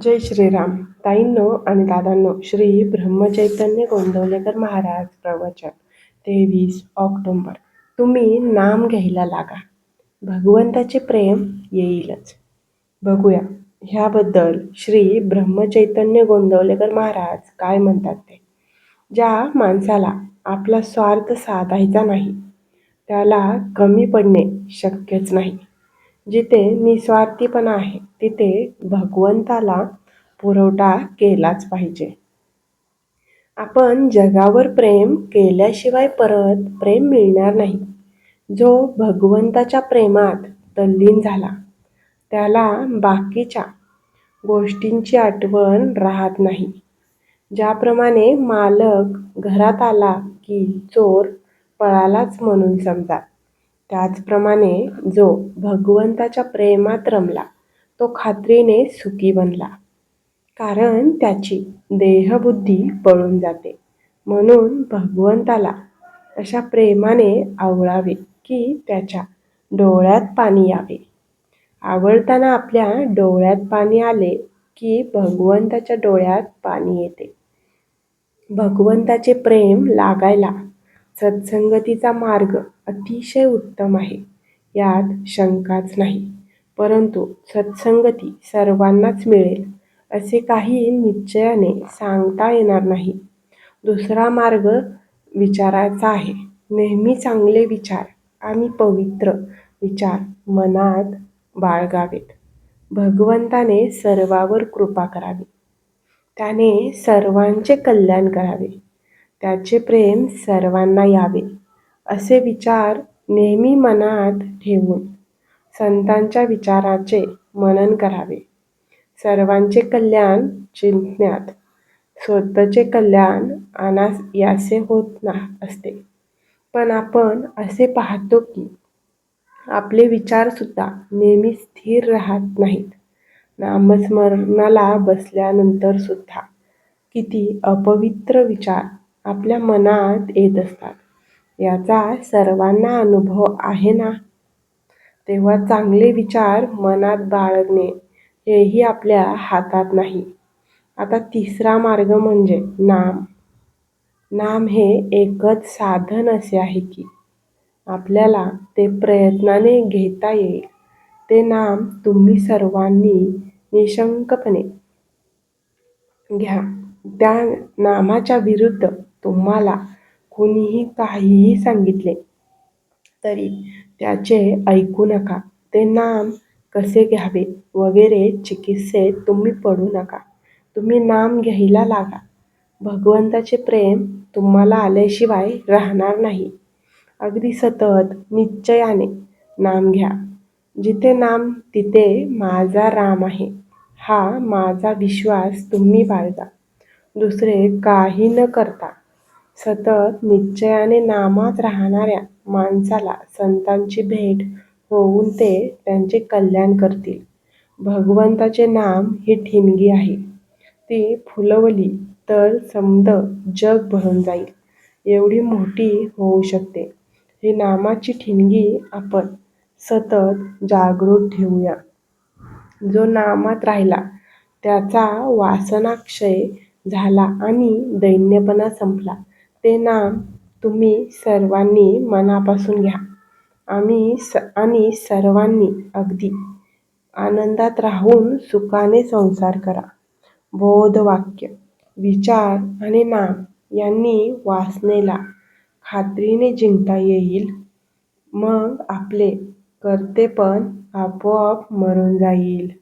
जय श्रीराम. ताईंनो आणि दादांनो श्री ब्रह्मचैतन्य गोंदवलेकर महाराज प्रवचन तेवीस ऑक्टोंबर. तुम्ही नाम घ्यायला लागा. भगवंताचे प्रेम येईलच. बघूया ह्याबद्दल श्री ब्रह्मचैतन्य गोंदवलेकर महाराज काय म्हणतात ते? ज्या माणसाला आपला स्वार्थ साधायचा नाही त्याला कमी पडणे शक्यच नाही. जिथे निस्वार्थीपणा आहे तिथे भगवंताला पुरवठा केलाच पाहिजे. आपण जगावर प्रेम केल्याशिवाय परत प्रेम मिळणार नाही. जो भगवंताच्या प्रेमात तल्लीन झाला त्याला बाकीच्या गोष्टींची आठवण राहत नाही. ज्याप्रमाणे मालक घरात आला की चोर पळालाच म्हणून समजा. त्याचप्रमाणे जो भगवंताच्या प्रेमात रमला तो खात्रीने सुखी बनला. कारण त्याची देहबुद्धी पळून जाते. म्हणून भगवंताला अशा प्रेमाने आवळावे की त्याच्या डोळ्यात पाणी यावे. आवडताना आपल्या डोळ्यात पाणी आले की भगवंताच्या डोळ्यात पाणी येते. भगवंताचे प्रेम लागायला सत्संगतीचा मार्ग अतिशय उत्तम आहे. यात शंकाच नाही. परंतु सत्संगती सर्वांनाच मिळेल असे काही निश्चयाने सांगता येणार नाही. दुसरा मार्ग विचारायचा आहे. नेहमी चांगले विचार आणि पवित्र विचार मनात बाळगावेत. भगवंताने सर्वावर कृपा करावी. त्याने सर्वांचे कल्याण करावे. त्याचे प्रेम सर्वांना यावे असे विचार नेहमी मनात ठेवून संतांच्या विचाराचे मनन करावे. सर्वांचे कल्याण चिंतण्यात स्वतःचे कल्याण आनास यासे होत ना असते. पण आपण असे पाहतो की आपले विचारसुद्धा नेहमी स्थिर राहत नाहीत. नामस्मरणाला बसल्यानंतर सुद्धा किती अपवित्र विचार आपल्या मनात येत असतात. याचा सर्वांना अनुभव आहे ना? तेव्हा चांगले विचार मनात बाळगणे हेही आपल्या हातात नाही. आता तिसरा मार्ग म्हणजे नाम. नाम हे एकच साधन असे आहे की आपल्याला ते प्रयत्नाने घेता येईल. ते नाम तुम्ही सर्वांनी निशंकपणे घ्या. त्या नामाच्या विरुद्ध तुम्हाला कुणीही काहीही सांगितले तरी त्याचे ऐकू नका. ते नाम कसे घ्यावे वगैरे चिकित्सेत तुम्ही पडू नका. तुम्ही नाम घ्यायला लागा. भगवंताचे प्रेम तुम्हाला आल्याशिवाय राहणार नाही. अगदी सतत निश्चयाने नाम घ्या. जिथे नाम तिथे माझा राम आहे. हा माझा विश्वास तुम्ही बाळगा. दुसरे काही न करता सतत निश्चयाने नामात राहणाऱ्या माणसाला संतांची भेट होऊन ते त्यांचे कल्याण करतील. भगवंताचे नाम ही ठिणगी आहे. ती फुलवली तर समद जग भरून जाईल. एवढी मोठी होऊ शकते. ही नामाची ठिणगी आपण सतत जागृत ठेवूया. जो नामात राहिला त्याचा वासनाक्षय झाला आणि दैन्यपणा संपला. ते नाम तुम्ही सर्वांनी मनापासून घ्या. आम्ही स आणि सर्वांनी अगदी आनंदात राहून सुखाने संसार करा. बोधवाक्य विचार आणि नाम यांनी वासनेला खात्रीने जिंकता येईल. मग आपले कर्तेपण आपोआप मरून जाईल.